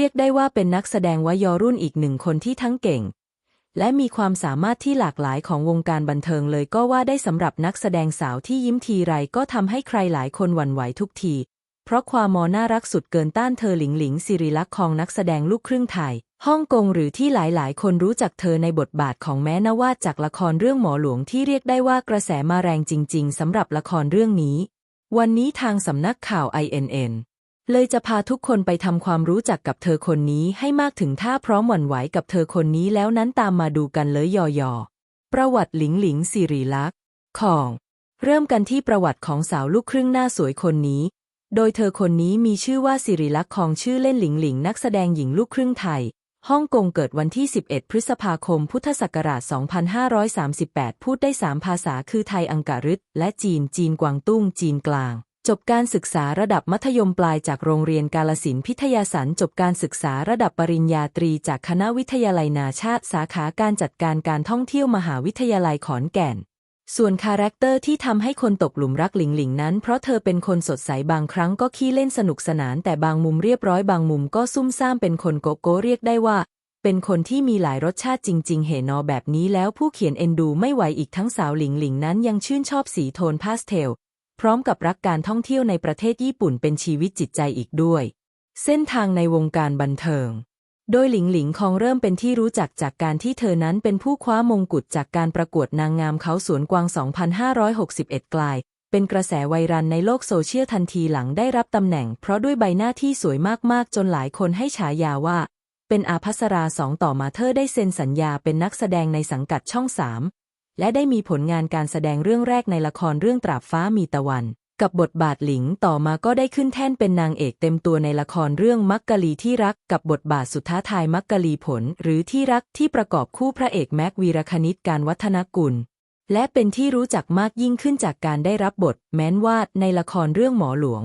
เรียกได้ว่าเป็นนักแสดงวายอรุ่นอีกหนึ่งคนที่ทั้งเก่ง และมีความสามารถที่หลากหลายของวงการบันเทิงเลยก็ว่าได้สำหรับนักแสดงสาวที่ยิ้มทีไรก็ทำให้ใครหลายคนหวั่นไหวทุกที เพราะความมอน่ารักสุดเกินต้านเธอหลิงหลิงสิริลักษณ์ของนักแสดงลูกครึ่งไทยฮ่องกงหรือที่หลายๆ คนรู้จักเธอในบทบาทของแม้นวาดจากละครเรื่องหมอหลวงที่เรียกได้ว่ากระแสมาแรงจริง ๆสำหรับละครเรื่องนี้ วันนี้ทางสำนักข่าว INN เลยจะพาทุกคนไปทำความรู้จักกับเธอคนนี้ให้มากถึงท่าพร้อมหวั่นไหวกับเธอคนนี้แล้วนั้นตามมาดูกันเลยยอยอประวัติหลิงหลิงสิริลักษ์ของ เริ่มกันที่ประวัติของสาวลูกครึ่งหน้าสวยคนนี้ โดยเธอคนนี้มีชื่อว่าสิริลักษ์ของชื่อเล่นหลิงหลิงนักแสดงหญิงลูกครึ่งไทยฮ่องกงเกิดวันที่ 11 พฤษภาคม พุทธศักราช 2538 พูดได้ 3 ภาษาคือไทยอังการึตและจีน จีนกวางตุ้ง จีนกลาง จบการศึกษาระดับมัธยมปลายจากโรงเรียนกาลสินพิทยาสันจบการศึกษาระดับปริญญาตรีจากคณะวิทยาลัยนาชาติสาขาการจัดการการท่องเที่ยวมหาวิทยาลัยขอนแก่น ส่วนคาแรคเตอร์ที่ทำให้คนตกหลุมรักหลิงหลิงนั้น เพราะเธอเป็นคนสดใสบางครั้งก็ขี้เล่นสนุกสนานแต่บางมุมเรียบร้อยบางมุมก็ซุ่มซ่ามเป็นคนโกโก้เรียกได้ว่า เป็นคนที่มีหลายรสชาติจริง ๆ เหนอแบบนี้แล้วผู้เขียนเอ็นดูไม่ไหวอีกทั้งสาวหลิงหลิงนั้นยังชื่นชอบสีโทนพาสเทล พร้อมกับรักการท่องเที่ยวในประเทศญี่ปุ่นเป็นชีวิตจิตใจอีกด้วย เส้นทางในวงการบันเทิง โดยหลิงหลิงคองเริ่มเป็นที่รู้จักจากการที่เธอนั้นเป็นผู้คว้ามงกุฎจากการประกวดนางงามเขาสวนกวาง 2561 กลาย เป็นกระแสไวรัลในโลกโซเชียลทันทีหลังได้รับตำแหน่ง เพราะด้วยใบหน้าที่สวยมากๆ จนหลายคนให้ฉายาว่า เป็นอาภัสราสองต่อมาเธอได้เซ็นสัญญาเป็นนักแสดงในสังกัดช่องสาม และได้มีผลงานการแสดงเรื่องแรกในละครเรื่องตราบฟ้ามีตะวัน กับบทบาทหลิงต่อมาก็ได้ขึ้นแท่นเป็นนางเอกเต็มตัวในละครเรื่องมักกะลีที่รักกับบทบาทสุดท้าทายมักกะลีผล หรือที่รักที่ประกอบคู่พระเอกแม็กวีรคณิตการวัฒนกุลและเป็นที่รู้จักมากยิ่งขึ้นจากการได้รับบท แม้นวาดในละครเรื่องหมอหลวง